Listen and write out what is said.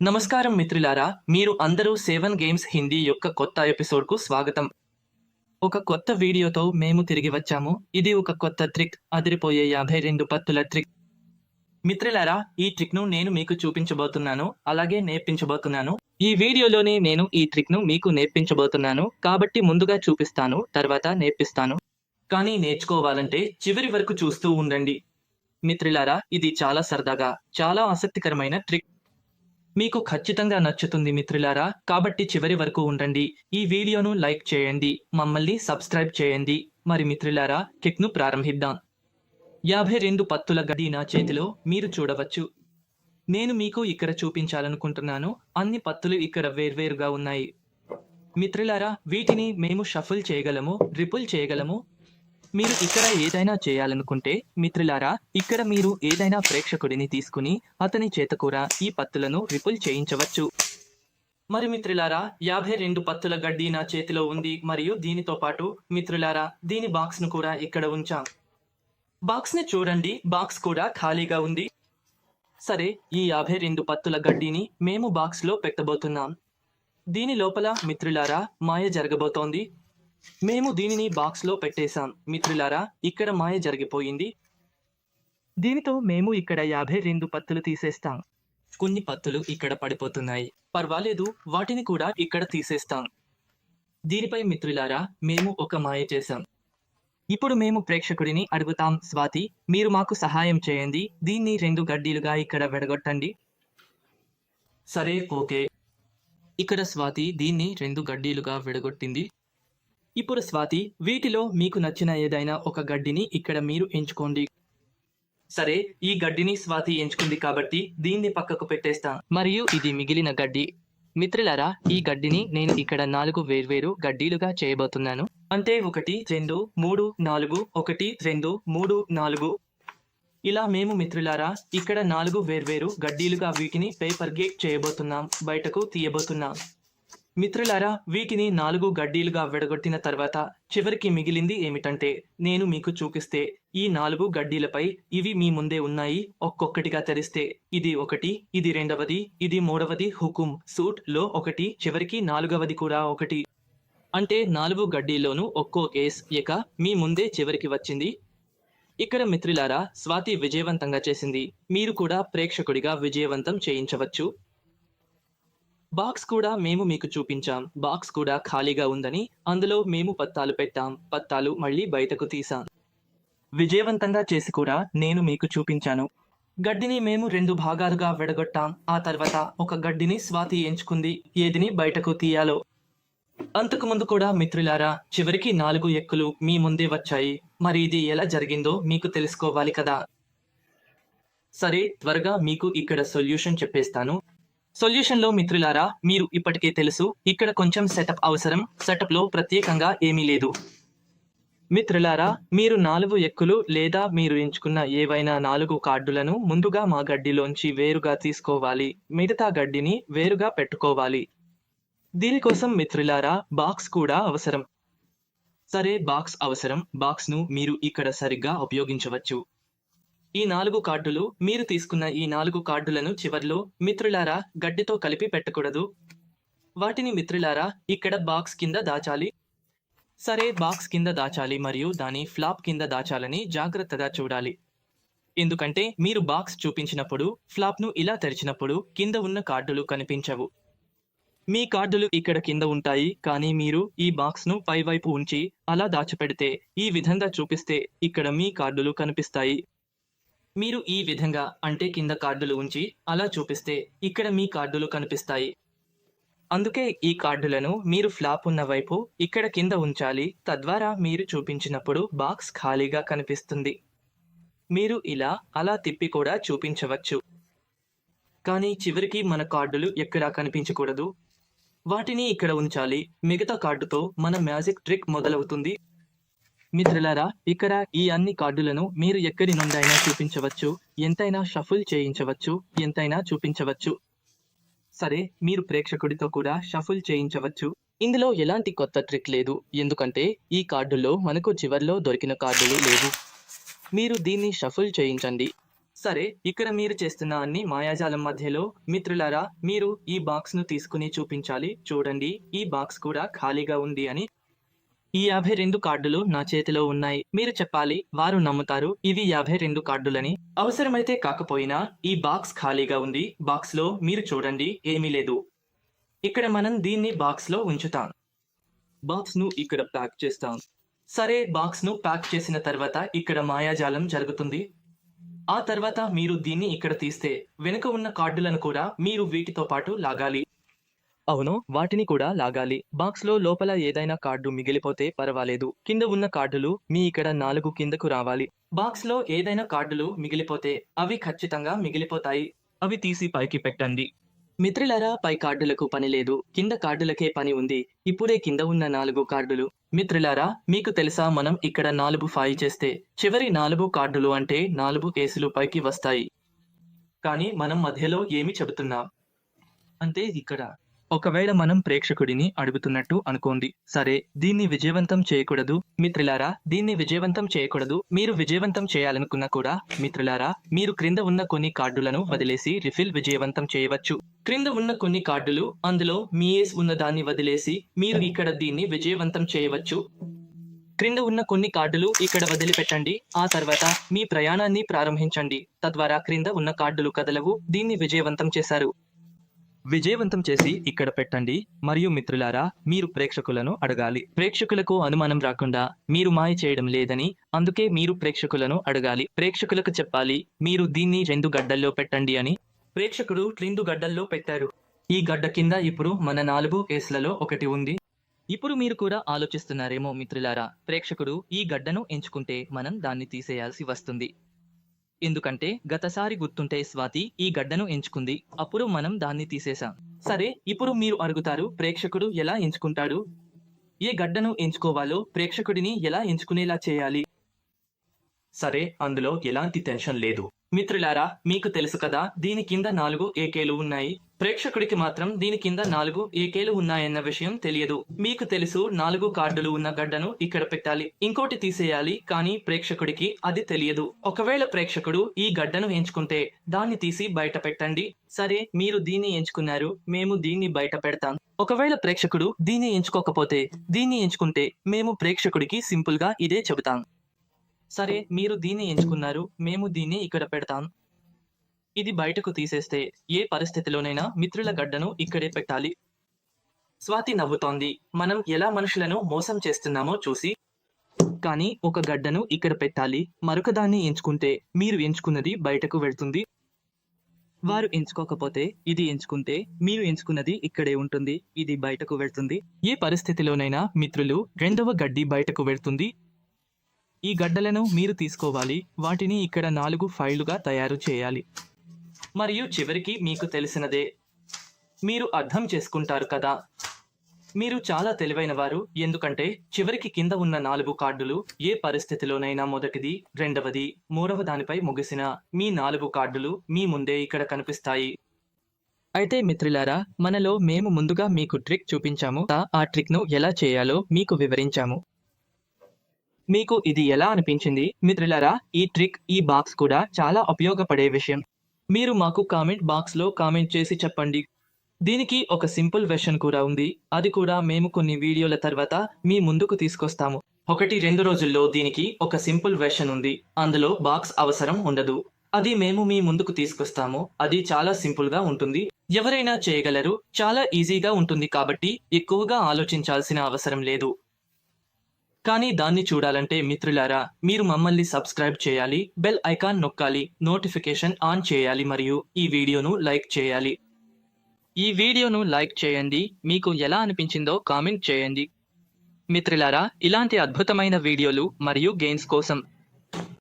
నమస్కారం మిత్రులారా మీరు అందరూ సెవెన్ గేమ్స్ హిందీ యొక్క కొత్త ఎపిసోడ్కు స్వాగతం. ఒక కొత్త వీడియోతో మేము తిరిగి వచ్చాము. ఇది ఒక కొత్త ట్రిక్ అదిరిపోయే యాభై రెండు పత్తుల ట్రిక్. మిత్రులారా ఈ ట్రిక్ను నేను మీకు చూపించబోతున్నాను అలాగే నేర్పించబోతున్నాను. ఈ వీడియోలోనే నేను ఈ ట్రిక్ను మీకు నేర్పించబోతున్నాను కాబట్టి ముందుగా చూపిస్తాను తర్వాత నేర్పిస్తాను. కానీ నేర్చుకోవాలంటే చివరి వరకు చూస్తూ ఉండండి. మిత్రులారా ఇది చాలా సరదాగా చాలా ఆసక్తికరమైన ట్రిక్. మీకు ఖచ్చితంగా నచ్చుతుంది మిత్రులారా కాబట్టి చివరి వరకు ఉండండి. ఈ వీడియోను లైక్ చేయండి మమ్మల్ని సబ్స్క్రైబ్ చేయండి. మరి మిత్రులారా కిక్ను ప్రారంభిద్దాం. యాభై రెండు పత్తుల గది నా చేతిలో మీరు చూడవచ్చు. నేను మీకు ఇక్కడ చూపించాలనుకుంటున్నాను అన్ని పత్తులు ఇక్కడ వేర్వేరుగా ఉన్నాయి. మిత్రులారా వీటిని మేము షఫుల్ చేయగలము రిపుల్ చేయగలము మీరు ఇక్కడ ఏదైనా చేయాలనుకుంటే మిత్రులారా ఇక్కడ మీరు ఏదైనా ప్రేక్షకుడిని తీసుకుని అతని చేత కూడా ఈ పత్తులను రిపుల్ చేయించవచ్చు. మరి మిత్రులారా యాభై రెండు పత్తుల గడ్డి నా చేతిలో ఉంది మరియు దీనితో పాటు మిత్రులారా దీని బాక్స్ను కూడా ఇక్కడ ఉంచాం. బాక్స్ని చూడండి బాక్స్ కూడా ఖాళీగా ఉంది. సరే ఈ యాభై రెండు పత్తుల గడ్డిని మేము బాక్స్లో పెట్టబోతున్నాం. దీని లోపల మిత్రులారా మాయ జరగబోతోంది. మేము దీనిని బాక్స్లో పెట్టేశాం. మిత్రులారా ఇక్కడ మాయ జరిగిపోయింది. దీనితో మేము ఇక్కడ యాభై రెండు పత్తులు తీసేస్తాం. కొన్ని పత్తులు ఇక్కడ పడిపోతున్నాయి. పర్వాలేదు వాటిని కూడా ఇక్కడ తీసేస్తాం. దీనిపై మిత్రులారా మేము ఒక మాయ చేశాం. ఇప్పుడు మేము ప్రేక్షకుడిని అడుగుతాం స్వాతి మీరు మాకు సహాయం చేయండి. దీన్ని రెండు గడ్డీలుగా ఇక్కడ విడగొట్టండి. సరే ఓకే. ఇక్కడ స్వాతి దీన్ని రెండు గడ్డీలుగా విడగొట్టింది. ఇప్పుడు స్వాతి వీటిలో మీకు నచ్చిన ఏదైనా ఒక గడ్డిని ఇక్కడ మీరు ఎంచుకోండి. సరే ఈ గడ్డిని స్వాతి ఎంచుకుంది కాబట్టి దీన్ని పక్కకు పెట్టేస్తాను మరియు ఇది మిగిలిన గడ్డి. మిత్రులారా ఈ గడ్డిని నేను ఇక్కడ నాలుగు వేర్వేరు గడ్డీలుగా చేయబోతున్నాను. అంటే ఒకటి రెండు మూడు నాలుగు ఒకటి రెండు మూడు నాలుగు. ఇలా మేము మిత్రులారా ఇక్కడ నాలుగు వేర్వేరు గడ్డీలుగా వీటిని పేపర్ గేట్ చేయబోతున్నాం బయటకు తీయబోతున్నాం. మిత్రులారా వీటిని నాలుగు గడ్డీలుగా విడగొట్టిన తర్వాత చివరికి మిగిలింది ఏమిటంటే నేను మీకు చూపిస్తే ఈ నాలుగు గడ్డీలపై ఇవి మీ ముందే ఉన్నాయి ఒక్కొక్కటిగా తెరిస్తే ఇది ఒకటి ఇది రెండవది ఇది మూడవది హుకుం సూట్లో ఒకటి చివరికి నాలుగవది కూడా ఒకటి. అంటే నాలుగు గడ్డీల్లోనూ ఒక్కో కేస్ ఇక మీ ముందే చివరికి వచ్చింది. ఇక్కడ మిత్రులారా స్వాతి విజయవంతంగా చేసింది. మీరు కూడా ప్రేక్షకుడిగా విజయవంతం చేయించవచ్చు. బాక్స్ కూడా మేము మీకు చూపించాం. బాక్స్ కూడా ఖాళీగా ఉందని అందులో మేము పత్తాలు పెట్టాం. పత్తాలు మళ్ళీ బయటకు తీసాం విజయవంతంగా చేసి కూడా నేను మీకు చూపించాను. గడ్డిని మేము రెండు భాగాలుగా విడగొట్టాం. ఆ తర్వాత ఒక గడ్డిని స్వాతి ఎంచుకుంది. ఏదిని బయటకు తీయాలో? అంతకు ముందు కూడా మిత్రులారా చివరికి నాలుగు ఎక్కులు మీ ముందే వచ్చాయి. మరి ఇది ఎలా జరిగిందో మీకు తెలుసుకోవాలి కదా? సరే త్వరగా మీకు ఇక్కడ సొల్యూషన్ చెప్పేస్తాను. సొల్యూషన్లో మిత్రులారా మీరు ఇప్పటికే తెలుసు ఇక్కడ కొంచెం సెటప్ అవసరం సెటప్లో ప్రత్యేకంగా ఏమీ లేదు. మిత్రులారా మీరు నాలుగు ఎక్కులు లేదా మీరు ఎంచుకున్న ఏవైనా నాలుగు కార్డులను ముందుగా మా గడ్డిలోంచి వేరుగా తీసుకోవాలి. మిగతా గడ్డిని వేరుగా పెట్టుకోవాలి. దీనికోసం మిత్రులారా బాక్స్ కూడా అవసరం. సరే బాక్స్ అవసరం. బాక్స్ను మీరు ఇక్కడ సరిగ్గా ఉపయోగించవచ్చు. ఈ నాలుగు కార్డులు మీరు తీసుకున్న ఈ నాలుగు కార్డులను చివర్లో మిత్రులారా గడ్డితో కలిపి పెట్టకూడదు. వాటిని మిత్రులారా ఇక్కడ బాక్స్ కింద దాచాలి. సరే బాక్స్ కింద దాచాలి మరియు దాని ఫ్లాప్ కింద దాచాలని జాగ్రత్తగా చూడాలి. ఎందుకంటే మీరు బాక్స్ చూపించినప్పుడు ఫ్లాప్ను ఇలా తెరిచినప్పుడు కింద ఉన్న కార్డులు కనిపించవు. మీ కార్డులు ఇక్కడ కింద ఉంటాయి కానీ మీరు ఈ బాక్స్ను పైవైపు ఉంచి అలా దాచిపెడితే ఈ విధంగా చూపిస్తే ఇక్కడ మీ కార్డులు కనిపిస్తాయి. మీరు ఈ విధంగా అంటే కింద కార్డులు ఉంచి అలా చూపిస్తే ఇక్కడ మీ కార్డులు కనిపిస్తాయి. అందుకే ఈ కార్డులను మీరు ఫ్లాప్ ఉన్న వైపు ఇక్కడ కింద ఉంచాలి. తద్వారా మీరు చూపించినప్పుడు బాక్స్ ఖాళీగా కనిపిస్తుంది. మీరు ఇలా అలా తిప్పి కూడా చూపించవచ్చు. కానీ చివరికి మన కార్డులు ఎక్కడా కనిపించకూడదు. వాటిని ఇక్కడ ఉంచాలి. మిగతా కార్డుతో మన మ్యాజిక్ ట్రిక్ మొదలవుతుంది. మిత్రులారా ఇక్కడ ఈ అన్ని కార్డులను మీరు ఎక్కడి నుండైనా చూపించవచ్చు ఎంతైనా షఫుల్ చేయించవచ్చు ఎంతైనా చూపించవచ్చు. సరే మీరు ప్రేక్షకుడితో కూడా షఫుల్ చేయించవచ్చు. ఇందులో ఎలాంటి కొత్త ట్రిక్ లేదు ఎందుకంటే ఈ కార్డుల్లో మనకు చివర్లో దొరికిన కార్డులు లేవు. మీరు దీన్ని షఫుల్ చేయించండి. సరే ఇక్కడ మీరు చేస్తున్న అన్ని మాయాజాలం మధ్యలో మిత్రులారా మీరు ఈ బాక్స్ను తీసుకుని చూపించాలి. చూడండి ఈ బాక్స్ కూడా ఖాళీగా ఉంది అని ఈ యాభై రెండు కార్డులు నా చేతిలో ఉన్నాయి. మీరు చెప్పాలి వారు నమ్ముతారు ఇవి యాభై రెండు కార్డులని. అవసరమైతే కాకపోయినా ఈ బాక్స్ ఖాళీగా ఉంది. బాక్స్లో మీరు చూడండి ఏమీ లేదు. ఇక్కడ మనం దీన్ని బాక్స్లో ఉంచుతాం. బాక్స్ను ఇక్కడ ప్యాక్ చేస్తాం. సరే బాక్స్ను ప్యాక్ చేసిన తర్వాత ఇక్కడ మాయాజాలం జరుగుతుంది. ఆ తర్వాత మీరు దీన్ని ఇక్కడ తీస్తే వెనుక ఉన్న కార్డులను కూడా మీరు వీటితో పాటు లాగాలి. అవును వాటిని కూడా లాగాలి. బాక్స్లో లోపల ఏదైనా కార్డు మిగిలిపోతే పర్వాలేదు. కింద ఉన్న కార్డులు మీ ఇక్కడ నాలుగు కిందకు రావాలి. బాక్స్లో ఏదైనా కార్డులు మిగిలిపోతే అవి ఖచ్చితంగా మిగిలిపోతాయి. అవి తీసి పైకి పెట్టండి. మిత్రులరా పై కార్డులకు పని లేదు. కింద కార్డులకే పని ఉంది. ఇప్పుడే కింద ఉన్న నాలుగు కార్డులు. మిత్రులారా మీకు తెలుసా మనం ఇక్కడ నాలుగు ఫాయి చేస్తే చివరి నాలుగు కార్డులు అంటే నాలుగు కేసులు పైకి వస్తాయి. కానీ మనం మధ్యలో ఏమి చెబుతున్నాం? అంటే ఇక్కడ ఒకవేళ మనం ప్రేక్షకుడిని అడుగుతున్నట్టు అనుకోండి. సరే దీన్ని విజయవంతం చేయకూడదు మిత్రులారా? దీన్ని విజయవంతం చేయకూడదు మీరు విజయవంతం చేయాలనుకున్నా కూడా మిత్రులారా? మీరు క్రింద ఉన్న కొన్ని కార్డులను వదిలేసి రిఫిల్ విజయవంతం చేయవచ్చు. క్రింద ఉన్న కొన్ని కార్డులు అందులో మీ ఏస్ ఉన్న దాన్ని వదిలేసి మీరు ఇక్కడ దీన్ని విజయవంతం చేయవచ్చు. క్రింద ఉన్న కొన్ని కార్డులు ఇక్కడ వదిలిపెట్టండి. ఆ తర్వాత మీ ప్రయాణాన్ని ప్రారంభించండి. తద్వారా క్రింద ఉన్న కార్డులు కదలవు. దీన్ని విజయవంతం చేశారు. విజయవంతం చేసి ఇక్కడ పెట్టండి. మరియు మిత్రులారా మీరు ప్రేక్షకులను అడగాలి. ప్రేక్షకులకు అనుమానం రాకుండా మీరు మాయ చేయడం లేదని అందుకే మీరు ప్రేక్షకులను అడగాలి. ప్రేక్షకులకు చెప్పాలి మీరు దీన్ని రెండు గడ్డల్లో పెట్టండి అని. ప్రేక్షకుడు రెండు గడ్డల్లో పెట్టారు. ఈ గడ్డ కింద ఇప్పుడు మన నాలుగు కేసులలో ఒకటి ఉంది. ఇప్పుడు మీరు కూడా ఆలోచిస్తున్నారేమో మిత్రులారా ప్రేక్షకుడు ఈ గడ్డను ఎంచుకుంటే మనం దాన్ని తీసేయాల్సి వస్తుంది. ఎందుకంటే గతసారి గుర్తుంటే స్వాతి ఈ గడ్డను ఎంచుకుంది. అప్పుడు మనం దాన్ని తీసేశాం. సరే ఇప్పుడు మీరు అడుగుతారు ప్రేక్షకుడు ఎలా ఎంచుకుంటాడు? ఏ గడ్డను ఎంచుకోవాలో ప్రేక్షకుడిని ఎలా ఎంచుకునేలా చేయాలి? సరే అందులో ఎలాంటి టెన్షన్ లేదు. మిత్రులారా మీకు తెలుసు కదా దీని కింద నాలుగు ఏకేలు ఉన్నాయి. ప్రేక్షకుడికి మాత్రం దీని కింద నాలుగు ఏకేలు ఉన్నాయన్న విషయం తెలియదు. మీకు తెలుసు నాలుగు కార్డులు ఉన్న గడ్డను ఇక్కడ పెట్టాలి. ఇంకోటి తీసేయాలి కానీ ప్రేక్షకుడికి అది తెలియదు. ఒకవేళ ప్రేక్షకుడు ఈ గడ్డను ఎంచుకుంటే దాన్ని తీసి బయట పెట్టండి. సరే మీరు దీన్ని ఎంచుకున్నారు మేము దీన్ని బయట పెడతాం. ఒకవేళ ప్రేక్షకుడు దీన్ని ఎంచుకోకపోతే దీన్ని ఎంచుకుంటే మేము ప్రేక్షకుడికి సింపుల్గా ఇదే చెబుతాం. సరే మీరు దీన్ని ఎంచుకున్నారు మేము దీన్ని ఇక్కడ పెడతాం. ఇది బయటకు తీసేస్తే ఏ పరిస్థితిలోనైనా మిత్రుల గడ్డను ఇక్కడే పెట్టాలి. స్వాతి నవ్వుతోంది. మనం ఎలా మనుషులను మోసం చేస్తున్నామో చూసి. కానీ ఒక గడ్డను ఇక్కడ పెట్టాలి. మరొక దాన్ని ఎంచుకుంటే మీరు ఎంచుకున్నది బయటకు వెళ్తుంది. వారు ఎంచుకోకపోతే ఇది ఎంచుకుంటే మీరు ఎంచుకున్నది ఇక్కడే ఉంటుంది. ఇది బయటకు వెళ్తుంది. ఏ పరిస్థితిలోనైనా మిత్రులు రెండవ గడ్డి బయటకు వెళ్తుంది. ఈ గడ్డలను మీరు తీసుకోవాలి. వాటిని ఇక్కడ నాలుగు ఫైళ్ళుగా తయారు చేయాలి. మరియు చివరికి మీకు తెలిసినదే. మీరు అర్థం చేసుకుంటారు కదా. మీరు చాలా తెలివైన వారు. ఎందుకంటే చివరికి కింద ఉన్న నాలుగు కార్డులు ఏ పరిస్థితిలోనైనా మొదటిది రెండవది మూడవ దానిపై ముగిసిన మీ నాలుగు కార్డులు మీ ముందే ఇక్కడ కనిపిస్తాయి. అయితే మిత్రులారా మనలో మేము ముందుగా మీకు ట్రిక్ చూపించాము. ఆ ట్రిక్ను ఎలా చేయాలో మీకు వివరించాము. మీకు ఇది ఎలా అనిపించింది? మిత్రులరా ఈ ట్రిక్ ఈ బాక్స్ కూడా చాలా ఉపయోగపడే విషయం. మీరు మాకు కామెంట్ బాక్స్లో కామెంట్ చేసి చెప్పండి. దీనికి ఒక సింపుల్ వెర్షన్ కూడా ఉంది. అది కూడా మేము కొన్ని వీడియోల తర్వాత మీ ముందుకు తీసుకొస్తాము. ఒకటి రెండు రోజుల్లో దీనికి ఒక సింపుల్ వెర్షన్ ఉంది. అందులో బాక్స్ అవసరం ఉండదు. అది మేము మీ ముందుకు తీసుకొస్తాము. అది చాలా సింపుల్గా ఉంటుంది. ఎవరైనా చేయగలరు. చాలా ఈజీగా ఉంటుంది కాబట్టి ఎక్కువగా ఆలోచించాల్సిన అవసరం లేదు. కానీ దాన్ని చూడాలంటే మిత్రులారా మీరు మమ్మల్ని సబ్స్క్రైబ్ చేయాలి బెల్ ఐకాన్ నొక్కాలి నోటిఫికేషన్ ఆన్ చేయాలి మరియు ఈ వీడియోను లైక్ చేయాలి. ఈ వీడియోను లైక్ చేయండి మీకు ఎలా అనిపించిందో కామెంట్ చేయండి. మిత్రులారా ఇలాంటి అద్భుతమైన వీడియోలు మరియు గేమ్స్ కోసం